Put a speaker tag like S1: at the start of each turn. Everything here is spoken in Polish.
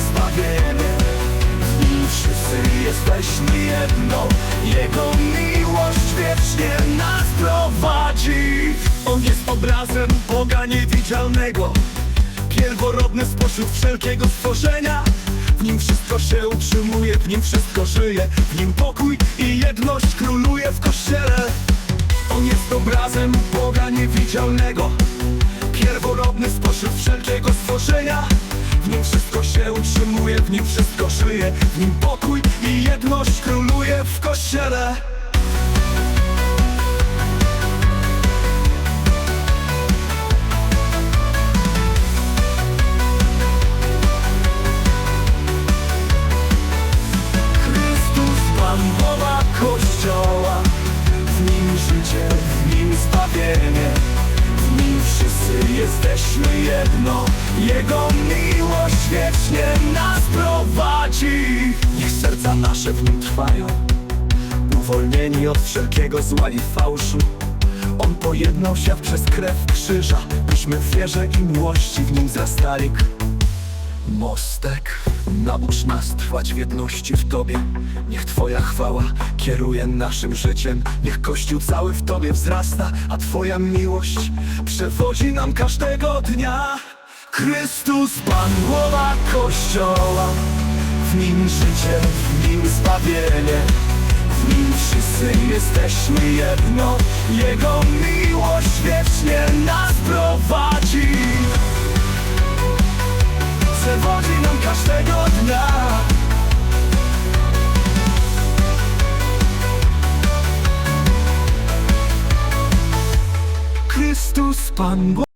S1: zbawienie. I wszyscy jesteśmy jedno. Jego miłość wiecznie nas prowadzi. On jest obrazem Boga niewidzialnego. Pierworodny spośród wszelkiego stworzenia. W nim wszystko się utrzymuje, w nim wszystko żyje. W nim pokój i jedność króluje w kościele. On jest obrazem Boga niewidzialnego. Pierworodny spośród wszelkiego stworzenia. W nim wszystko się utrzymuje, w nim wszystko żyje. W nim pokój i jedność króluje w Kościele. Chrystus Pan głowa Kościoła. W nim życie, w nim zbawienie. W nim wszyscy jesteśmy jedno. Jego miłość wiecznie nas prowadzi. Niech serca nasze w nim trwają. Uwolnieni od wszelkiego zła i fałszu. On pojednał się przez krew krzyża Byśmy w wierze i miłości w nim zrastali. Mostek, naucz nas trwać w jedności w Tobie. Niech Twoja chwała kieruje naszym życiem. Niech Kościół cały w Tobie wzrasta A Twoja miłość przewodzi nam każdego dnia Chrystus, Pan głowa Kościoła. W Nim życie, w Nim zbawienie. W Nim wszyscy jesteśmy jedno. Jego miłość wiecznie nas prowadzi. Przewodzi nam każdego dnia. Chrystus Pan